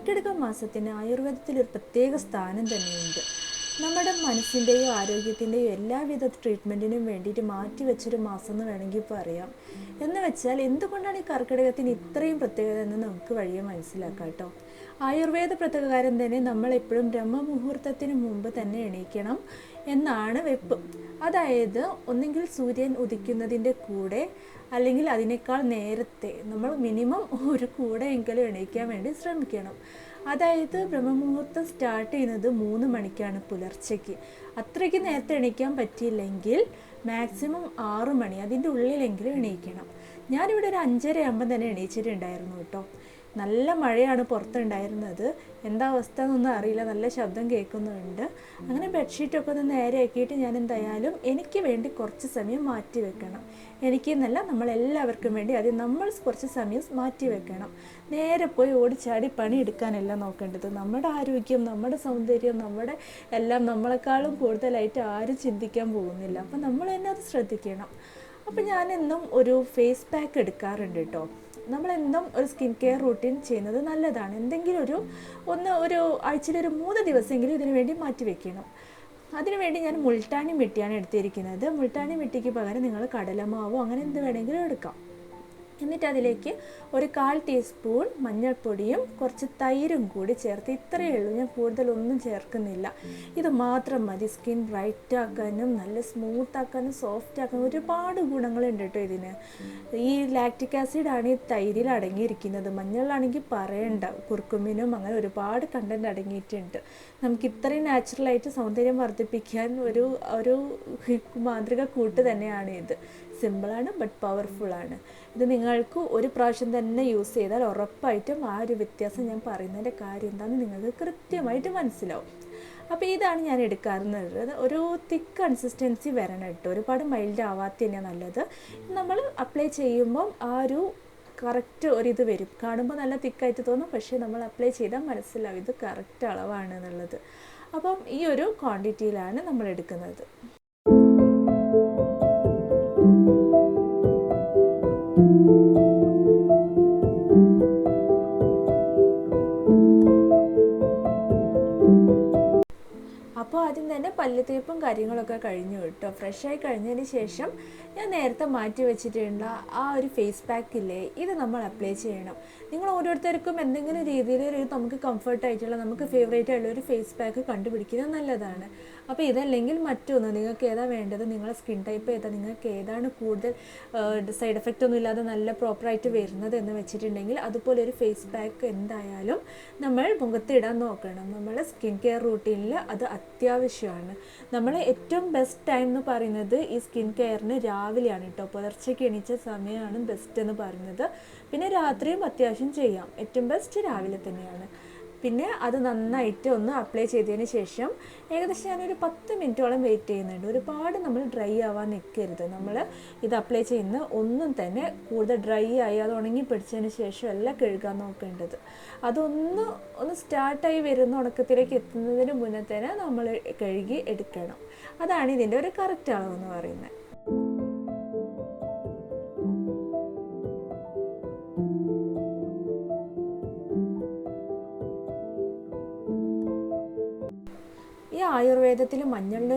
കർക്കിടക മാസത്തിന് ആയുർവേദത്തിൽ ഒരു പ്രത്യേക സ്ഥാനം തന്നെയുണ്ട്. നമ്മുടെ മനസ്സിന്റെയോ ആരോഗ്യത്തിന്റെയോ എല്ലാവിധ ട്രീറ്റ്മെന്റിനും വേണ്ടിയിട്ട് മാറ്റി വെച്ചൊരു മാസം എന്ന് വേണമെങ്കിൽ പറയാം. എന്ന് വെച്ചാൽ എന്തുകൊണ്ടാണ് ഈ കർക്കിടകത്തിന് ഇത്രയും പ്രത്യേകത എന്ന് നമുക്ക് വഴിയെ മനസ്സിലാക്കാം കേട്ടോ? ആയുർവേദ പ്രകാരം തന്നെ നമ്മൾ എപ്പോഴും ബ്രഹ്മമുഹൂർത്തത്തിന് മുമ്പ് തന്നെ എണീക്കണം എന്നാണ് വെപ്പ്. അതായത് ഒന്നെങ്കിൽ സൂര്യൻ ഉദിക്കുന്നതിന്റെ കൂടെ അല്ലെങ്കിൽ അതിനേക്കാൾ നേരത്തെ നമ്മൾ മിനിമം ഒരു കൂടെ എങ്കിലും എണീക്കാൻ വേണ്ടി ശ്രമിക്കണം. അതായത് ബ്രഹ്മമുഹൂർത്തം സ്റ്റാർട്ട് ചെയ്യുന്നത് മൂന്ന് മണിക്കാണ് പുലർച്ചയ്ക്ക്. അത്രയ്ക്ക് നേരത്തെ എണീക്കാൻ പറ്റിയില്ലെങ്കിൽ മാക്സിമം ആറു മണി അതിന്റെ ഉള്ളിലെങ്കിലും എണീക്കണം. ഞാനിവിടെ ഒരു അഞ്ചര ആകുമ്പോൾ തന്നെ എണീച്ചിട്ടുണ്ടായിരുന്നു കേട്ടോ. നല്ല മഴയാണ് പുറത്തുണ്ടായിരുന്നത്. എന്താ അവസ്ഥ എന്നൊന്നും അറിയില്ല. നല്ല ശബ്ദം കേൾക്കുന്നുണ്ട്. അങ്ങനെ ബെഡ്ഷീറ്റൊക്കെ ഒന്ന് നേരെ ആക്കിയിട്ട് ഞാൻ എന്തായാലും എനിക്ക് വേണ്ടി കുറച്ച് സമയം മാറ്റി വെക്കണം. എനിക്ക് എന്നല്ല നമ്മളെല്ലാവർക്കും വേണ്ടി അത് നമ്മൾ കുറച്ച് സമയം മാറ്റി വെക്കണം. നേരെ പോയി ഓടിച്ചാടി പണി എടുക്കാനല്ല നോക്കേണ്ടത്. നമ്മുടെ ആരോഗ്യം നമ്മുടെ സൗന്ദര്യം നമ്മുടെ എല്ലാം നമ്മളെക്കാളും കൂടുതലായിട്ട് ആരും ചിന്തിക്കാൻ പോകുന്നില്ല. അപ്പം നമ്മൾ തന്നെ അത് ശ്രദ്ധിക്കണം. അപ്പം ഞാനെന്നും ഒരു ഫേസ് പാക്ക് എടുക്കാറുണ്ട് കേട്ടോ. നമ്മളെന്നും ഒരു സ്കിൻ കെയർ റൂട്ടീൻ ചെയ്യുന്നത് നല്ലതാണ്. എന്തെങ്കിലും ഒരു ഒന്ന് ഒരു ആഴ്ചയിൽ ഒരു മൂന്ന് ദിവസമെങ്കിലും ഇതിനു വേണ്ടി മാറ്റി വെക്കണം. അതിനുവേണ്ടി ഞാൻ മുൾട്ടാണി മിട്ടിയാണ് എടുത്തിരിക്കുന്നത്. മുൾട്ടാണി മിട്ടിക്ക് പകരം നിങ്ങൾ കടലമാവോ അങ്ങനെ എന്ത് വേണമെങ്കിലും എടുക്കാം. എന്നിട്ട് അതിലേക്ക് ഒരു കാൽ ടീസ്പൂൺ മഞ്ഞൾപ്പൊടിയും കുറച്ച് തൈരും കൂടി ചേർത്ത്. ഇത്രയേ ഉള്ളൂ. ഞാൻ കൂടുതലൊന്നും ചേർക്കുന്നില്ല. ഇത് മാത്രം മതി. സ്കിൻ ബ്രൈറ്റ് ആക്കാനും നല്ല സ്മൂത്ത് ആക്കാനും സോഫ്റ്റ് ആക്കാനും ഒരുപാട് ഗുണങ്ങളുണ്ട് കേട്ടോ ഇതിന്. ഈ ലാക്റ്റിക് ആസിഡാണ് ഈ തൈരിൽ അടങ്ങിയിരിക്കുന്നത്. മഞ്ഞളിലാണെങ്കിൽ പറയണ്ട. കുർക്കുമിനും അങ്ങനെ ഒരുപാട് കണ്ടന്റ് അടങ്ങിയിട്ടുണ്ട്. നമുക്ക് ഇത്രയും നാച്ചുറലായിട്ട് സൗന്ദര്യം വർദ്ധിപ്പിക്കാൻ ഒരു ഒരു മാന്ത്രിക കൂട്ട് തന്നെയാണ് ഇത്. സിമ്പിളാണ് ബട്ട് പവർഫുൾ ആണ്. ഇത് നിങ്ങൾക്ക് ഒരു പ്രാവശ്യം തന്നെ യൂസ് ചെയ്താൽ ഉറപ്പായിട്ടും ആ ഒരു വ്യത്യാസം ഞാൻ പറയുന്നതിന്റെ കാര്യം എന്താണെന്ന് നിങ്ങൾക്ക് കൃത്യമായിട്ട് മനസ്സിലാവും. അപ്പോൾ ഇതാണ് ഞാൻ എടുക്കാറുള്ളത്. ഒരു തിക്ക് കൺസിസ്റ്റൻസി വരണം കേട്ടോ. ഒരുപാട് മൈൽഡ് ആവാത്ത തന്നെയാണ് നല്ലത്. നമ്മൾ അപ്ലൈ ചെയ്യുമ്പം ആ ഒരു കറക്റ്റ് ഒരിത് വരും. കാണുമ്പോൾ നല്ല തിക്കായിട്ട് തോന്നും. പക്ഷേ നമ്മൾ അപ്ലൈ ചെയ്താൽ മനസ്സിലാവും ഇത് കറക്റ്റ് അളവാണ് എന്നുള്ളത്. അപ്പം ഈ ഒരു ക്വാണ്ടിറ്റിയിലാണ് നമ്മൾ എടുക്കുന്നത്. അപ്പോൾ ആദ്യം തന്നെ പല്ല് തേപ്പും കാര്യങ്ങളൊക്കെ കഴിഞ്ഞു കേട്ടോ. ഫ്രഷായി കഴിഞ്ഞതിന് ശേഷം ഞാൻ നേരത്തെ മാറ്റി വെച്ചിട്ടുള്ള ആ ഒരു ഫേസ് പാക്ക് ഇല്ലേ ഇത് നമ്മൾ അപ്ലൈ ചെയ്യണം. നിങ്ങൾ ഓരോരുത്തർക്കും എന്തെങ്കിലും രീതിയിൽ ഒരു നമുക്ക് കംഫർട്ടായിട്ടുള്ള നമുക്ക് ഫേവറേറ്റ് ആയിട്ടുള്ള ഒരു ഫേസ് പാക്ക് കണ്ടുപിടിക്കുന്നത് നല്ലതാണ്. അപ്പോൾ ഇതല്ലെങ്കിൽ മറ്റൊന്ന് നിങ്ങൾക്ക് ഏതാ വേണ്ടത്? നിങ്ങളുടെ സ്കിൻ ടൈപ്പ് ഏതാ? നിങ്ങൾക്ക് ഏതാണ് കൂടുതൽ സൈഡ് എഫക്റ്റ് ഒന്നും ഇല്ലാതെ നല്ല പ്രോപ്പറായിട്ട് വരുന്നത് എന്ന് വെച്ചിട്ടുണ്ടെങ്കിൽ അതുപോലെ ഒരു ഫേസ് പാക്ക് എന്തായാലും നമ്മൾ മുഖത്തിടാൻ നോക്കണം. നമ്മുടെ സ്കിൻ കെയർ റൂട്ടീനിൽ അത് അത്യാവശ്യമാണ്. നമ്മൾ ഏറ്റവും ബെസ്റ്റ് ടൈം എന്ന് പറയുന്നത് ഈ സ്കിൻ കെയറിന് രാവിലെയാണ് കേട്ടോ പുലർച്ചയ്ക്ക് എണീച്ച സമയമാണ് ബെസ്റ്റ് എന്ന് പറയുന്നത്. പിന്നെ രാത്രിയും അത്യാവശ്യം ചെയ്യാം. ഏറ്റവും ബെസ്റ്റ് രാവിലെ തന്നെയാണ്. പിന്നെ അത് നന്നായിട്ട് ഒന്ന് അപ്ലൈ ചെയ്തതിന് ശേഷം ഏകദേശം ഞാനൊരു പത്ത് മിനിറ്റോളം വെയിറ്റ് ചെയ്യുന്നുണ്ട്. ഒരുപാട് നമ്മൾ ഡ്രൈ ആവാൻ നിൽക്കരുത് നമ്മൾ ഇത് അപ്ലൈ ചെയ്യുന്ന ഒന്നും തന്നെ കൂടുതൽ ഡ്രൈ ആയി അത് ഉണങ്ങി പിടിച്ചതിന് ശേഷം എല്ലാം കഴുകാൻ നോക്കേണ്ടത്. അതൊന്ന് ഒന്ന് സ്റ്റാർട്ടായി വരുന്ന ഉണക്കത്തിലേക്ക് എത്തുന്നതിന് മുന്നേ തന്നെ നമ്മൾ കഴുകി എടുക്കണം. അതാണ് ഇതിന്റെ ഒരു കറക്റ്റ് അളവെന്ന് പറയുന്നത്. ഈ ആയുർവേദത്തിൽ മഞ്ഞളിന്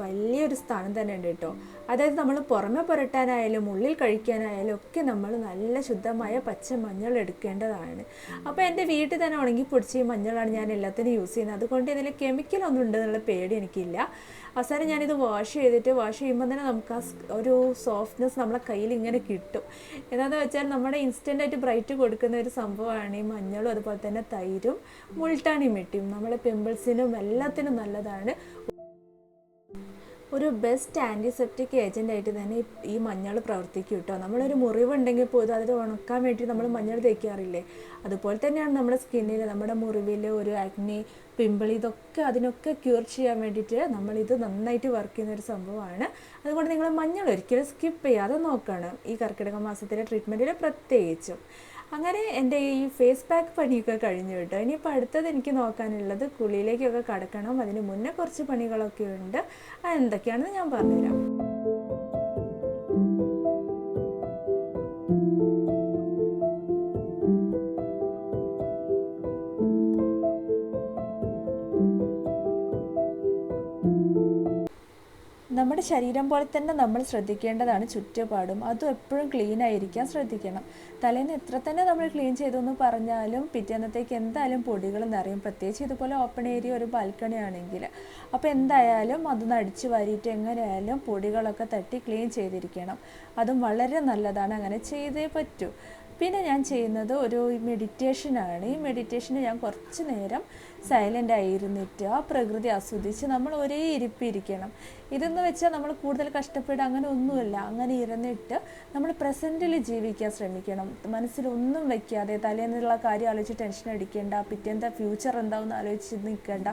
വലിയൊരു സ്ഥാനം തന്നെ ഉണ്ട് കേട്ടോ. അതായത് നമ്മൾ പുറമെ പുരട്ടാനായാലും ഉള്ളിൽ കഴിക്കാനായാലും ഒക്കെ നമ്മൾ നല്ല ശുദ്ധമായ പച്ച മഞ്ഞൾ എടുക്കേണ്ടതാണ്. അപ്പോൾ എന്റെ വീട്ടിൽ തന്നെ ഉണങ്ങി പൊടിച്ച് ഈ മഞ്ഞളാണ് ഞാൻ എല്ലാത്തിനും യൂസ് ചെയ്യുന്നത്. അതുകൊണ്ട് ഇതിൽ കെമിക്കൽ ഒന്നും ഉണ്ട് എന്നുള്ള പേടി എനിക്കില്ല. അവസാനം ഞാനിത് വാഷ് ചെയ്തിട്ട് വാഷ് ചെയ്യുമ്പോൾ തന്നെ നമുക്ക് ആ ഒരു സോഫ്റ്റ്നെസ് നമ്മളെ കയ്യിൽ ഇങ്ങനെ കിട്ടും. എന്താണെന്ന് വെച്ചാൽ നമ്മുടെ ഇൻസ്റ്റന്റായിട്ട് ബ്രൈറ്റ് കൊടുക്കുന്ന ഒരു സംഭവമാണ് ഈ മഞ്ഞളും അതുപോലെ തന്നെ തൈരും മുൾട്ടാണി മിട്ടിയും. നമ്മുടെ പിമ്പിൾസിനും എല്ലാത്തിനും നല്ലതാണ്. ഒരു ബെസ്റ്റ് ആന്റിസെപ്റ്റിക് ആയിട്ട് തന്നെ ഈ മഞ്ഞൾ പ്രവർത്തിക്കും കേട്ടോ നമ്മളൊരു മുറിവുണ്ടെങ്കിൽ പോലും അതിൽ ഉണക്കാൻ വേണ്ടി നമ്മൾ മഞ്ഞൾ തേക്കാറില്ലേ? അതുപോലെ തന്നെയാണ് നമ്മുടെ സ്കിന്നിൽ നമ്മുടെ മുറിവിൽ ഒരു അഗ്നി പിമ്പിൾ ഇതൊക്കെ അതിനൊക്കെ ക്യൂർ ചെയ്യാൻ വേണ്ടിയിട്ട് നമ്മളിത് നന്നായിട്ട് വർക്ക് ചെയ്യുന്ന ഒരു സംഭവമാണ്. അതുകൊണ്ട് നിങ്ങൾ മഞ്ഞൾ ഒരിക്കലും സ്കിപ്പ് ചെയ്യാതെ നോക്കണം. ഈ കർക്കിടക മാസത്തിലെ ട്രീറ്റ്മെന്റിൽ പ്രത്യേകിച്ചും. അങ്ങനെ എന്റെ ഈ ഫേസ് പാക്ക് പണിയൊക്കെ കഴിഞ്ഞു കേട്ടോ. ഇനിയിപ്പോൾ അടുത്തത് എനിക്ക് നോക്കാനുള്ളത് കുളിയിലേക്കൊക്കെ കടക്കണം. അതിന് മുന്നേ കുറച്ച് പണികളൊക്കെ ഉണ്ട്. അത് എന്തൊക്കെയാണെന്ന് ഞാൻ പറഞ്ഞുതരാം. നമ്മുടെ ശരീരം പോലെ തന്നെ നമ്മൾ ശ്രദ്ധിക്കേണ്ടതാണ് ചുറ്റുപാടും. അതും എപ്പോഴും ക്ലീൻ ആയിരിക്കാൻ ശ്രദ്ധിക്കണം. തലേന്ന് എത്ര തന്നെ നമ്മൾ ക്ലീൻ ചെയ്തു എന്ന് പറഞ്ഞാലും പിറ്റേന്നത്തേക്ക് എന്തായാലും പൊടികൾ നിറയും. പ്രത്യേകിച്ച് ഇതുപോലെ ഓപ്പൺ ഏരിയ ഒരു ബാൽക്കണി ആണെങ്കിൽ. അപ്പോൾ എന്തായാലും അതൊന്ന് അടിച്ചു വാരിയിട്ട് എങ്ങനെയായാലും പൊടികളൊക്കെ തട്ടി ക്ലീൻ ചെയ്തിരിക്കണം. അതും വളരെ നല്ലതാണ്. അങ്ങനെ ചെയ്തേ പറ്റൂ. പിന്നെ ഞാൻ ചെയ്യുന്നത് ഒരു മെഡിറ്റേഷനാണ് ഈ മെഡിറ്റേഷന് ഞാൻ കുറച്ച് നേരം സൈലന്റ് ആയിരുന്നിട്ട് ആ പ്രകൃതി ആസ്വദിച്ച് നമ്മൾ ഒരേ ഇരിപ്പിരിക്കണം. ഇതെന്ന് വെച്ചാൽ നമ്മൾ കൂടുതൽ കഷ്ടപ്പെടുക അങ്ങനെ ഒന്നുമില്ല. അങ്ങനെ ഇരുന്നിട്ട് നമ്മൾ പ്രസന്റിൽ ജീവിക്കാൻ ശ്രമിക്കണം. മനസ്സിലൊന്നും വെക്കാതെ തലേന്നുള്ള കാര്യം ആലോചിച്ച് ടെൻഷൻ അടിക്കേണ്ട പിറ്റേന്താ ഫ്യൂച്ചർ എന്താണെന്ന് ആലോചിച്ച് നിൽക്കേണ്ട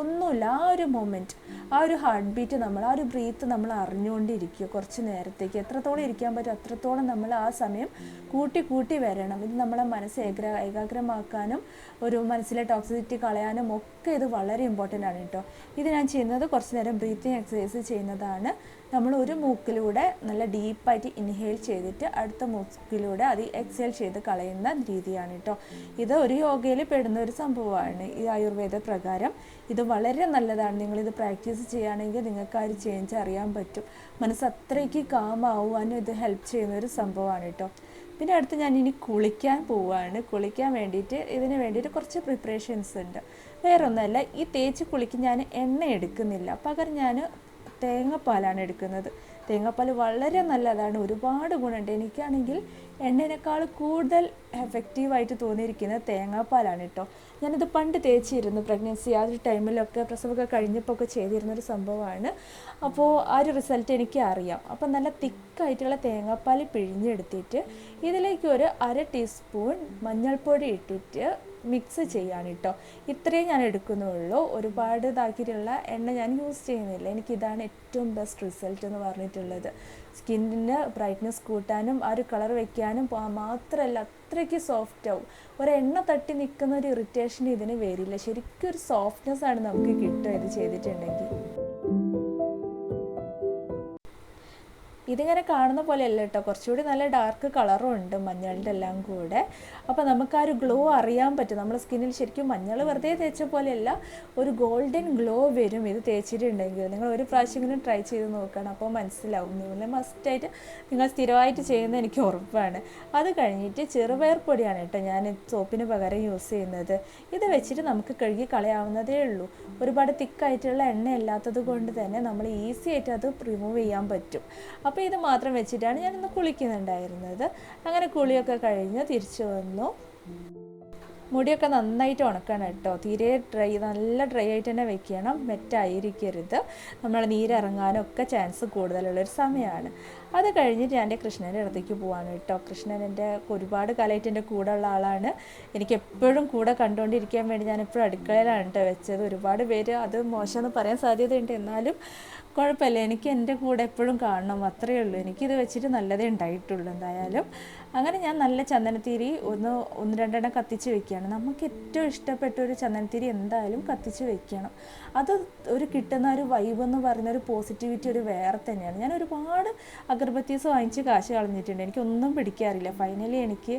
ഒന്നുമില്ല. ആ ഒരു മൊമെന്റ് ആ ഒരു ഹാർട്ട് ബീറ്റ് നമ്മൾ ആ ഒരു ബ്രീത്ത് നമ്മൾ അറിഞ്ഞുകൊണ്ടിരിക്കുക കുറച്ച് നേരത്തേക്ക്. എത്രത്തോളം ഇരിക്കാൻ പറ്റും അത്രത്തോളം നമ്മൾ ആ സമയം കൂട്ടി കൂട്ടി വരണം. ഇത് നമ്മളെ മനസ്സ് ഏകാഗ്ര ഏകാഗ്രമാക്കാനും ഒരു മനസ്സിലെ ടോക്സിസിറ്റി കളയാനും ഒക്കെ ഇത് വളരെ ഇമ്പോർട്ടന്റ് ആണ് കേട്ടോ ഇത് ഞാൻ ചെയ്യുന്നത് കുറച്ച് നേരം ബ്രീത്തിങ് എക്സസൈസ് ചെയ്യുന്നതാണ്. നമ്മൾ ഒരു മൂക്കിലൂടെ നല്ല ഡീപ്പായിട്ട് ഇൻഹെയിൽ ചെയ്തിട്ട് അടുത്ത മൂക്കിലൂടെ അത് എക്സേൽ ചെയ്ത് കളയുന്ന രീതിയാണ് കേട്ടോ ഇത് ഒരു യോഗയിൽ പെടുന്ന ഒരു സംഭവമാണ് ഈ ആയുർവേദ പ്രകാരം. ഇത് വളരെ നല്ലതാണ്. നിങ്ങളിത് പ്രാക്ടീസ് ചെയ്യുകയാണെങ്കിൽ നിങ്ങൾക്ക് ആ ഒരു ചേഞ്ച് അറിയാൻ പറ്റും. മനസ്സ് അത്രയ്ക്ക് കാമാവാനും ഇത് ഹെൽപ്പ് ചെയ്യുന്ന ഒരു സംഭവമാണ് കേട്ടോ പിന്നെ അടുത്ത് ഞാൻ ഇനി കുളിക്കാൻ പോവുകയാണ്. കുളിക്കാൻ വേണ്ടിയിട്ട് ഇതിന് വേണ്ടിയിട്ട് കുറച്ച് പ്രിപ്പറേഷൻസ് ഉണ്ട്. വേറൊന്നുമല്ല ഈ തേച്ച് കുളിക്ക് ഞാൻ എണ്ണ എടുക്കുന്നില്ല. പകരം ഞാൻ തേങ്ങാപ്പാലാണ് എടുക്കുന്നത്. തേങ്ങാപ്പാൽ വളരെ നല്ലതാണ്. ഒരുപാട് ഗുണമുണ്ട്. എനിക്കാണെങ്കിൽ എണ്ണേനേക്കാൾ കൂടുതൽ എഫക്റ്റീവായിട്ട് തോന്നിയിരിക്കുന്നത് തേങ്ങാപ്പാലാണ് കേട്ടോ ഞാനിത് പണ്ട് തേച്ചിരുന്നു പ്രഗ്നൻസി ആ ഒരു ടൈമിലൊക്കെ പ്രസവമൊക്കെ കഴിഞ്ഞപ്പോൾ ഒക്കെ ചെയ്തിരുന്നൊരു സംഭവമാണ്. അപ്പോൾ ആ ഒരു റിസൾട്ട് എനിക്ക് അറിയാം അപ്പോൾ നല്ല തിക്കായിട്ടുള്ള തേങ്ങാപ്പാൽ പിഴിഞ്ഞെടുത്തിട്ട് ഇതിലേക്ക് ഒരു അര ടീസ്പൂൺ മഞ്ഞൾപ്പൊടി ഇട്ടിട്ട് മിക്സ് ചെയ്യാണ് കേട്ടോ ഇത്രയും ഞാൻ എടുക്കുന്നുള്ളൂ. ഒരുപാട് ഇതാക്കിയിട്ടുള്ള എണ്ണ ഞാൻ യൂസ് ചെയ്യുന്നില്ല. എനിക്കിതാണ് ഏറ്റവും ബെസ്റ്റ് റിസൾട്ട് എന്ന് പറഞ്ഞിട്ടുള്ളത്. സ്കിന്നിന് ബ്രൈറ്റ്നസ് കൂട്ടാനും ആ ഒരു കളർ വെക്കാനും മാത്രമല്ല അത്രയ്ക്ക് സോഫ്റ്റ് ആവും. ഒരു എണ്ണ തട്ടി നിൽക്കുന്ന ഒരു ഇറിറ്റേഷൻ ഇതിന് വരില്ല. ശരിക്കും ഒരു സോഫ്റ്റ്നെസ് ആണ് നമുക്ക് കിട്ടുക ഇത് ചെയ്തിട്ടുണ്ടെങ്കിൽ. ഇതിങ്ങനെ കാണുന്ന പോലെയല്ല കേട്ടോ. കുറച്ചുകൂടി നല്ല ഡാർക്ക് കളറും ഉണ്ട് മഞ്ഞളുടെ എല്ലാം കൂടെ. അപ്പോൾ നമുക്ക് ആ ഒരു ഗ്ലോ അറിയാൻ പറ്റും. നമ്മുടെ സ്കിന്നിൽ ശരിക്കും മഞ്ഞൾ വെറുതെ തേച്ച പോലെയല്ല ഒരു ഗോൾഡൻ ഗ്ലോ വരും. ഇത് തേച്ചിട്ടുണ്ടെങ്കിൽ നിങ്ങൾ ഒരു പ്രാവശ്യമെങ്കിലും ട്രൈ ചെയ്ത് നോക്കണം. അപ്പോൾ മനസ്സിലാവും. നിങ്ങൾ മസ്റ്റായിട്ട് നിങ്ങൾ സ്ഥിരമായിട്ട് ചെയ്യുന്ന എനിക്ക് ഉറപ്പാണ്. അത് കഴിഞ്ഞിട്ട് ചെറുപയർ പൊടിയാണ് കേട്ടോ ഞാൻ സോപ്പിന് പകരം യൂസ് ചെയ്യുന്നത്. ഇത് വെച്ചിട്ട് നമുക്ക് കഴുകി കളയാവുന്നതേ ഉള്ളൂ. ഒരുപാട് തിക്കായിട്ടുള്ള എണ്ണ ഇല്ലാത്തത് കൊണ്ട് തന്നെ നമ്മൾ ഈസി ആയിട്ട് അത് റിമൂവ് ചെയ്യാൻ പറ്റും. അപ്പോൾ ഇത് മാത്രം വെച്ചിട്ടാണ് ഞാനിന്ന് കുളിക്കുന്നുണ്ടായിരുന്നത്. അങ്ങനെ കുളിയൊക്കെ കഴിഞ്ഞ് തിരിച്ചു വന്നു. മുടിയൊക്കെ നന്നായിട്ട് ഉണക്കണം കേട്ടോ. തീരെ ഡ്രൈ നല്ല ഡ്രൈ ആയിട്ട് തന്നെ വെക്കണം. വെറ്റായിരിക്കരുത് നമ്മൾ നീരിറങ്ങാനൊക്കെ ചാൻസ് കൂടുതലുള്ളൊരു സമയമാണ് അത് കഴിഞ്ഞിട്ട് ഞാൻ എന്റെ കൃഷ്ണന്റെ അടുത്തേക്ക് പോവാണ് കേട്ടോ. കൃഷ്ണൻ എന്റെ ഒരുപാട് കാലമായിട്ട് എന്റെ കൂടെ ഉള്ള ആളാണ്. എനിക്ക് എപ്പോഴും കൂടെ കണ്ടുകൊണ്ടിരിക്കാൻ വേണ്ടി ഞാൻ എപ്പോഴും അടുക്കളയിലാണ് കേട്ടോ വെച്ചത്. ഒരുപാട് പേര് അത് മോശമെന്ന് പറയാൻ സാധ്യതയുണ്ട്. എന്നാലും കുഴപ്പമില്ല. എനിക്ക് എന്റെ കൂടെ എപ്പോഴും കാണണം. അത്രയേ ഉള്ളൂ. എനിക്കിത് വെച്ചിട്ട് നല്ലതേ ഉണ്ടായിട്ടുള്ളൂ എന്തായാലും. അങ്ങനെ ഞാൻ നല്ല ചന്ദനത്തിരി ഒന്ന് ഒന്ന് രണ്ടെണ്ണം കത്തിച്ച് വെക്കുകയാണ്. നമുക്ക് ഏറ്റവും ഇഷ്ടപ്പെട്ട ഒരു ചന്ദനത്തിരി എന്തായാലും കത്തിച്ച് വെക്കണം. അത് ഒരു കിട്ടുന്ന ഒരു വൈബ് എന്ന് പറയുന്ന ഒരു പോസിറ്റിവിറ്റി ഒരു വേറെ തന്നെയാണ്. ഞാൻ ഒരുപാട് അഗർബത്തീസ് വാങ്ങിച്ച് കാശ് കളഞ്ഞിട്ടുണ്ട്. എനിക്കൊന്നും പിടിക്കാറില്ല. ഫൈനലി എനിക്ക്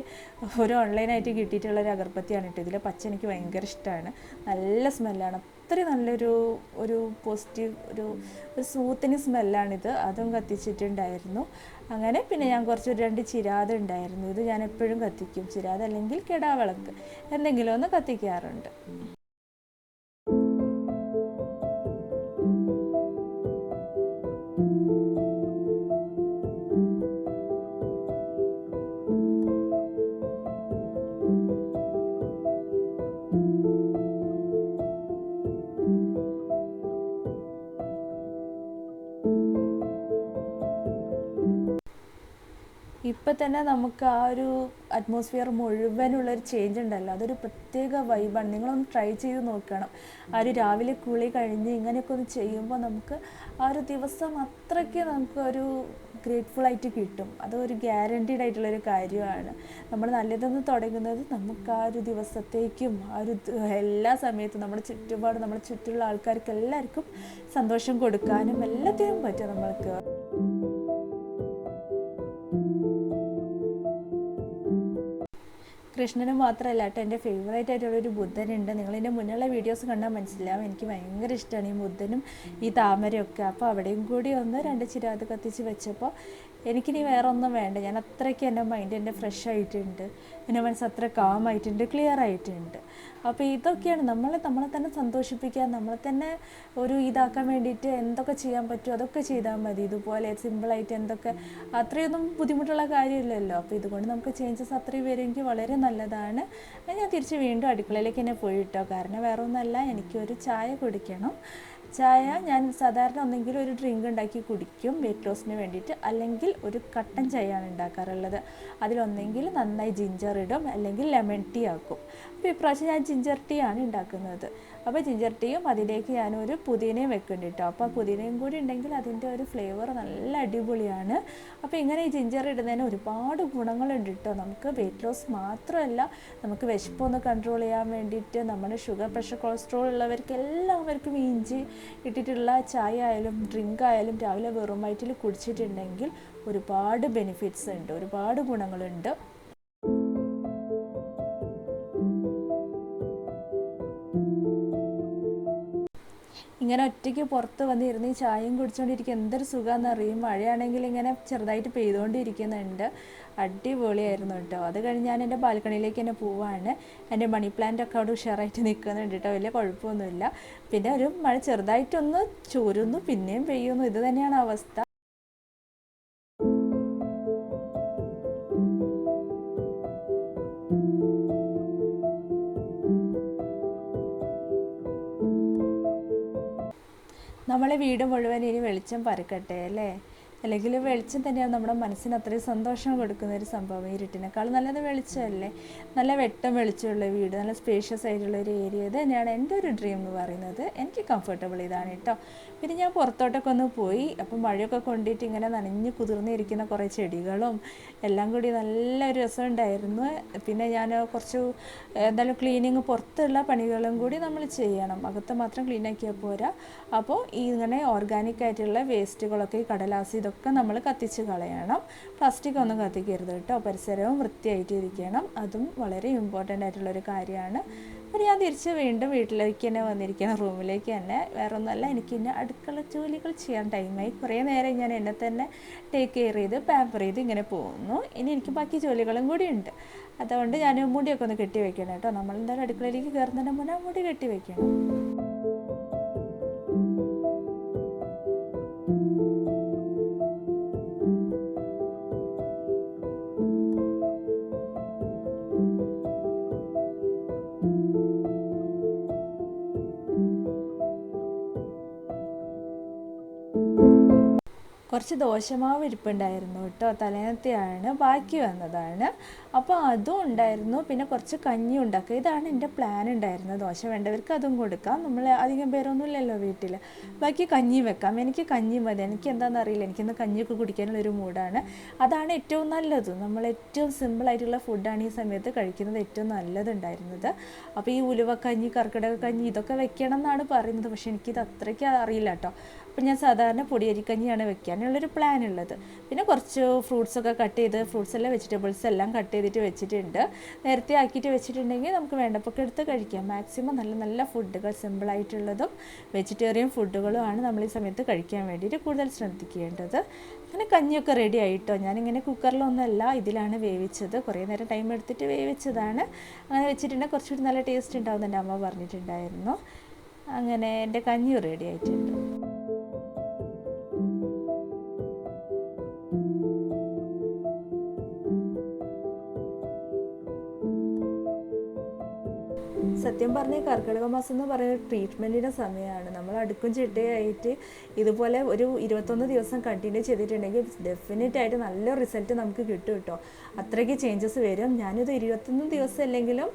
ഒരു ഓൺലൈനായിട്ട് കിട്ടിയിട്ടുള്ള ഒരു അഗർബത്തിയാണ് കേട്ടോ ഇതിലെ പച്ച എനിക്ക് ഭയങ്കര ഇഷ്ടമാണ് നല്ല സ്മെല്ലാണ് അത്രയും നല്ലൊരു ഒരു പോസിറ്റീവ് ഒരു ഒരു സ്മൂത്തിന് സ്മെല്ലാണിത് അതും കത്തിച്ചിട്ടുണ്ടായിരുന്നു. അങ്ങനെ പിന്നെ ഞാൻ കുറച്ച് രണ്ട് ചിരാത ഉണ്ടായിരുന്നു. ഇത് ഞാൻ എപ്പോഴും കത്തിക്കും. ചിരാത അല്ലെങ്കിൽ കിടാവിളക്ക്. എന്തെങ്കിലും ഒന്ന് കത്തിക്കാറുണ്ട്. ഇപ്പം തന്നെ നമുക്ക് ആ ഒരു അറ്റ്മോസ്ഫിയർ മുഴുവനുള്ളൊരു ചേഞ്ച് ഉണ്ടല്ലോ. അതൊരു പ്രത്യേക വൈബാണ് നിങ്ങളൊന്ന് ട്രൈ ചെയ്ത് നോക്കണം. ആ ഒരു രാവിലെ കുളി കഴിഞ്ഞ് ഇങ്ങനെയൊക്കെ ഒന്ന് ചെയ്യുമ്പോൾ നമുക്ക് ആ ഒരു ദിവസം അത്രയ്ക്ക് നമുക്ക് ഒരു ഗ്രേറ്റ്ഫുൾ ആയിട്ട് കിട്ടും. അതൊരു ഗ്യാരണ്ടീഡ് ആയിട്ടുള്ളൊരു കാര്യമാണ്. നമ്മൾ നല്ലതെന്ന് തുടങ്ങുന്നത് നമുക്ക് ആ ഒരു ദിവസത്തേക്കും ആ ഒരു എല്ലാ സമയത്തും നമ്മുടെ ചുറ്റുപാട് നമ്മുടെ ചുറ്റുള്ള ആൾക്കാർക്ക് എല്ലാവർക്കും സന്തോഷം കൊടുക്കാനും എല്ലാത്തിനും പറ്റും നമ്മൾക്ക്. കൃഷ്ണന് മാത്രമല്ല കേട്ടോ. എന്റെ ഫേവറേറ്റ് ആയിട്ടുള്ളൊരു ബുദ്ധനുണ്ട്. നിങ്ങളതിന്റെ മുന്നുള്ള വീഡിയോസ് കണ്ടാൽ മനസ്സിലാവും. എനിക്ക് ഭയങ്കര ഇഷ്ടമാണ് ഈ ബുദ്ധനും ഈ താമരയൊക്കെ. അപ്പോൾ അവിടെയും കൂടി ഒന്ന് രണ്ട് ചിരാത് കത്തിച്ച് വെച്ചപ്പോൾ എനിക്കിനി വേറെ ഒന്നും വേണ്ട. ഞാൻ അത്രയ്ക്ക് എന്റെ മൈൻഡ് എന്റെ ഫ്രഷ് ആയിട്ടുണ്ട്. എന്റെ മനസ്സ് അത്ര കാം ആയിട്ടുണ്ട് ക്ലിയർ ആയിട്ടുണ്ട്. അപ്പോൾ ഇതൊക്കെയാണ് നമ്മളെ നമ്മളെ തന്നെ സന്തോഷിപ്പിക്കാൻ നമ്മളെ തന്നെ ഒരു ഇതാക്കാൻ വേണ്ടിയിട്ട് എന്തൊക്കെ ചെയ്യാൻ പറ്റുമോ അതൊക്കെ ചെയ്താൽ മതി. ഇതുപോലെ സിമ്പിളായിട്ട് എന്തൊക്കെ അത്രയൊന്നും ബുദ്ധിമുട്ടുള്ള കാര്യമില്ലല്ലോ. അപ്പോൾ ഇതുകൊണ്ട് നമുക്ക് ചേഞ്ചസ് അത്രയും വരുമെങ്കിൽ വളരെ നല്ലതാണ്. ഞാൻ തിരിച്ച് വീണ്ടും അടുക്കളയിലേക്ക് തന്നെ പോയിട്ടോ കാരണം വേറെ ഒന്നല്ല എനിക്കൊരു ചായ കുടിക്കണം. ചായ ഞാൻ സാധാരണ ഒന്നെങ്കിലും ഒരു ഡ്രിങ്ക് ഉണ്ടാക്കി കുടിക്കും വെയിറ്റ് ലോസിന് വേണ്ടിയിട്ട്. അല്ലെങ്കിൽ ഒരു കട്ടൻ ചായയാണ് ഉണ്ടാക്കാറുള്ളത്. അതിലൊന്നെങ്കിൽ നന്നായി ജിഞ്ചർ ഇടും. അല്ലെങ്കിൽ ലെമൺ ടീ ആക്കും. അപ്പോൾ ഇപ്രാവശ്യം ഞാൻ ജിഞ്ചർ ടീ ആണ് ഉണ്ടാക്കുന്നത്. അപ്പോൾ ജിഞ്ചർ ടീയും അതിലേക്ക് ഞാനൊരു പുതിനയും വെക്കുന്നുണ്ട് കേട്ടോ അപ്പോൾ പുതിനയും കൂടി ഉണ്ടെങ്കിൽ അതിന്റെ ഒരു ഫ്ലേവർ നല്ല അടിപൊളിയാണ്. അപ്പോൾ ഇങ്ങനെ ഈ ജിഞ്ചർ ഇടുന്നതിന് ഒരുപാട് ഗുണങ്ങളുണ്ട് കേട്ടോ നമുക്ക് വെയിറ്റ് ലോസ് മാത്രമല്ല നമുക്ക് വിശപ്പൊന്ന് കൺട്രോൾ ചെയ്യാൻ വേണ്ടിയിട്ട് നമ്മുടെ ഷുഗർ പ്രഷർ കൊളസ്ട്രോൾ ഉള്ളവർക്ക് എല്ലാവർക്കും ഇഞ്ചി ഇട്ടിട്ടുള്ള ചായ ആയാലും ഡ്രിങ്ക് ആയാലും രാവിലെ വെറും വയറ്റിൽ കുടിച്ചിട്ടുണ്ടെങ്കിൽ ഒരുപാട് ബെനിഫിറ്റ്സ് ഉണ്ട് ഒരുപാട് ഗുണങ്ങളുണ്ട്. ഇങ്ങനെ ഒറ്റയ്ക്ക് പുറത്ത് വന്നിരുന്ന് ഈ ചായയും കുടിച്ചുകൊണ്ടിരിക്കുക എന്തൊരു സുഖമാണെന്ന് അറിയും. മഴയാണെങ്കിൽ ഇങ്ങനെ ചെറുതായിട്ട് പെയ്തുകൊണ്ടിരിക്കുന്നുണ്ട് അടിപൊളിയായിരുന്നു കേട്ടോ അത് കഴിഞ്ഞ് ഞാൻ എന്റെ ബാൽക്കണിയിലേക്ക് തന്നെ പോവാണ്. എന്റെ മണി പ്ലാന്റ് ഒക്കെ അവിടെ ഉഷാറായിട്ട് നിൽക്കുന്നുണ്ട് കേട്ടോ വലിയ കുഴപ്പമൊന്നുമില്ല. പിന്നെ ഒരു മഴ ചെറുതായിട്ടൊന്ന് ചോരുന്നു പിന്നെയും പെയ്യുന്നു. ഇത് തന്നെയാണ് അവസ്ഥ. നമ്മളെ വീട് മുഴുവൻ ഇനി വെളിച്ചം പരക്കട്ടെ അല്ലേ? അല്ലെങ്കിൽ വെളിച്ചം തന്നെയാണ് നമ്മുടെ മനസ്സിന് അത്രയും സന്തോഷം കൊടുക്കുന്ന ഒരു സംഭവം. ഇരുട്ടിനേക്കാൾ നല്ലത് വെളിച്ചമല്ലേ? നല്ല വെട്ടം വെളിച്ചമുള്ള വീട് നല്ല സ്പേഷ്യസ് ആയിട്ടുള്ള ഒരു ഏരിയ ഇത് തന്നെയാണ് എന്റെ ഒരു ഡ്രീം എന്ന് പറയുന്നത്. എനിക്ക് കംഫർട്ടബിൾ ഇതാണ് കേട്ടോ. പിന്നെ ഞാൻ പുറത്തോട്ടൊക്കെ ഒന്ന് പോയി അപ്പം മഴയൊക്കെ കൊണ്ടിട്ട് ഇങ്ങനെ നനഞ്ഞ് കുതിർന്നിരിക്കുന്ന കുറേ ചെടികളും എല്ലാം കൂടി നല്ലൊരു രസമുണ്ടായിരുന്നു. പിന്നെ ഞാൻ കുറച്ച് എന്തായാലും ക്ലീനിങ് പുറത്തുള്ള പണികളും കൂടി നമ്മൾ ചെയ്യണം. അകത്ത് മാത്രം ക്ലീനാക്കിയാൽ പോരാ. അപ്പോൾ ഇങ്ങനെ ഓർഗാനിക് ആയിട്ടുള്ള വേസ്റ്റുകളൊക്കെ കടലാസ് ഇതൊക്കെ നമ്മൾ കത്തിച്ച് കളയണം. പ്ലാസ്റ്റിക് ഒന്നും കത്തിക്കരുത് കേട്ടോ. പരിസരവും വൃത്തിയായിട്ട് ഇരിക്കണം അതും വളരെ ഇമ്പോർട്ടന്റ് ആയിട്ടുള്ളൊരു കാര്യമാണ്. അപ്പോൾ ഞാൻ തിരിച്ച് വീണ്ടും വീട്ടിലേക്ക് തന്നെ വന്നിരിക്കുന്ന. റൂമിലേക്ക് തന്നെ. വേറെ ഒന്നുമല്ല എനിക്ക് ഇന്ന അടുക്കള ജോലികൾ ചെയ്യാൻ ടൈമായി കുറേ നേരം ഞാൻ എന്നെ തന്നെ ടേക്ക് കെയർ ചെയ്ത് പാമ്പർ ചെയ്ത് ഇങ്ങനെ പോകുന്നു. ഇനി എനിക്ക് ബാക്കി ജോലികളും കൂടി ഉണ്ട്. അതുകൊണ്ട് ഞാൻ മുടിയൊക്കെ ഒന്ന് കെട്ടി വെക്കണം കേട്ടോ. നമ്മൾ എന്തായാലും അടുക്കളയിലേക്ക് കയറുന്നതിന് മുന്നേ മുടി കെട്ടി വെക്കണം കുറച്ച് ദോശമാവ് ഇരിപ്പുണ്ടായിരുന്നു കേട്ടോ തലേനത്തെയാണ് ബാക്കി വന്നതാണ്. അപ്പോൾ അതും ഉണ്ടായിരുന്നു പിന്നെ കുറച്ച് കഞ്ഞി ഉണ്ടാക്കുക. ഇതാണ് എന്റെ പ്ലാൻ ഉണ്ടായിരുന്നത് ദോശ വേണ്ടവർക്ക് അതും കൊടുക്കാം. നമ്മൾ അധികം പേരൊന്നും ഇല്ലല്ലോ വീട്ടിൽ. ബാക്കി കഞ്ഞി വെക്കാം. എനിക്ക് കഞ്ഞി മതി. എനിക്ക് എന്താണെന്ന് അറിയില്ല. എനിക്കിന്ന് കഞ്ഞിയൊക്കെ കുടിക്കാനുള്ളൊരു മൂഡാണ്. അതാണ് ഏറ്റവും നല്ലത്. നമ്മൾ ഏറ്റവും സിമ്പിളായിട്ടുള്ള ഫുഡാണ് ഈ സമയത്ത് കഴിക്കുന്നത് ഏറ്റവും നല്ലതുണ്ടായിരുന്നത്. അപ്പോൾ ഈ ഉലുവക്കഞ്ഞി കർക്കിടക കഞ്ഞി ഇതൊക്കെ വെക്കണം എന്നാണ് പറയുന്നത്. പക്ഷേ എനിക്കിത് അത്രയ്ക്ക് അറിയില്ല കേട്ടോ. അപ്പം ഞാൻ സാധാരണ പൊടിയരിക്കഞ്ഞിയാണ് വെക്കാനുള്ളൊരു പ്ലാൻ ഉള്ളത് പിന്നെ കുറച്ച് ഫ്രൂട്ട്സൊക്കെ കട്ട് ചെയ്ത് ഫ്രൂട്ട്സ് എല്ലാം വെജിറ്റബിൾസ് എല്ലാം കട്ട് ചെയ്തിട്ട് വെച്ചിട്ടുണ്ട്. നേരത്തെ ആക്കിയിട്ട് വെച്ചിട്ടുണ്ടെങ്കിൽ നമുക്ക് വേണ്ടപ്പോൾ എടുത്ത് കഴിക്കാം. മാക്സിമം നല്ല നല്ല ഫുഡുകൾ സിമ്പിളായിട്ടുള്ളതും വെജിറ്റേറിയൻ ഫുഡുകളുമാണ് നമ്മൾ ഈ സമയത്ത് കഴിക്കാൻ വേണ്ടിയിട്ട് കൂടുതൽ ശ്രദ്ധിക്കേണ്ടത്. അങ്ങനെ കഞ്ഞിയൊക്കെ റെഡി ആയിട്ടോ? ഞാനിങ്ങനെ കുക്കറിലൊന്നുമല്ല ഇതിലാണ് വേവിച്ചത്. കുറേ നേരം ടൈം എടുത്തിട്ട് വേവിച്ചതാണ്. അങ്ങനെ വെച്ചിട്ടുണ്ടെങ്കിൽ കുറച്ചുകൂടി നല്ല ടേസ്റ്റ് ഉണ്ടാവും എന്റെ അമ്മ പറഞ്ഞിട്ടുണ്ടായിരുന്നു. അങ്ങനെ എന്റെ കഞ്ഞി റെഡി ആയിട്ടുണ്ട്. സത്യം പറഞ്ഞ കർക്കിടക മാസം എന്ന് പറയുന്നത് ട്രീറ്റ്മെന്റിന്റെ സമയമാണ് നമ്മൾ അടുക്കും ചിട്ടയായിട്ട് ഇതുപോലെ ഒരു ഇരുപത്തൊന്ന് ദിവസം കണ്ടിന്യൂ ചെയ്തിട്ടുണ്ടെങ്കിൽ ഡെഫിനറ്റ് ആയിട്ട് നല്ല റിസൾട്ട് നമുക്ക് കിട്ടും കേട്ടോ. അത്രയ്ക്ക് ചേഞ്ചസ് വരും. ഞാനിത് ഇരുപത്തൊന്ന് ദിവസം അല്ലെങ്കിലും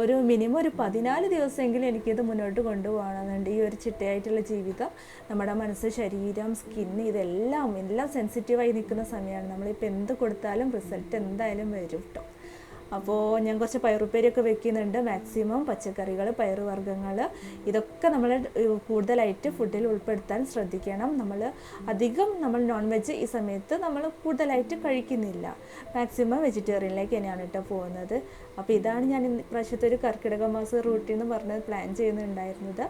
ഒരു മിനിമം ഒരു പതിനാല് ദിവസമെങ്കിലും എനിക്കിത് മുന്നോട്ട് കൊണ്ടുപോകണമെന്നുണ്ട്. ഈ ഒരു ചിട്ടയായിട്ടുള്ള ജീവിതം നമ്മുടെ മനസ്സ് ശരീരം സ്കിന്ന് ഇതെല്ലാം എല്ലാം സെൻസിറ്റീവായി നിൽക്കുന്ന സമയമാണ് നമ്മളിപ്പോൾ എന്ത് കൊടുത്താലും റിസൾട്ട് എന്തായാലും വരും കേട്ടോ. അപ്പോൾ ഞാൻ കുറച്ച് പയറുപ്പേരിയൊക്കെ വെക്കുന്നുണ്ട്. മാക്സിമം പച്ചക്കറികൾ പയറുവർഗങ്ങൾ. ഇതൊക്കെ നമ്മൾ കൂടുതലായിട്ട് ഫുഡിൽ ഉൾപ്പെടുത്താൻ ശ്രദ്ധിക്കണം. നമ്മൾ അധികം നമ്മൾ നോൺ വെജ് ഈ സമയത്ത് നമ്മൾ കൂടുതലായിട്ട് കഴിക്കുന്നില്ല. മാക്സിമം വെജിറ്റേറിയനിലേക്ക് തന്നെയാണ് കേട്ടോ പോകുന്നത്. അപ്പോൾ ഇതാണ് ഞാൻ പ്രാവശ്യത്തെ ഒരു കർക്കിടക മാസം റൂട്ടീൻ എന്ന് പറഞ്ഞത് പ്ലാൻ ചെയ്യുന്നുണ്ടായിരുന്നത്.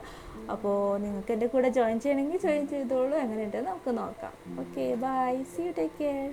അപ്പോൾ നിങ്ങൾക്ക് എന്റെ കൂടെ ജോയിൻ ചെയ്യണമെങ്കിൽ ജോയിൻ ചെയ്തോളൂ. എങ്ങനെയുണ്ടെന്ന് നമുക്ക് നോക്കാം. Okay bye see you take care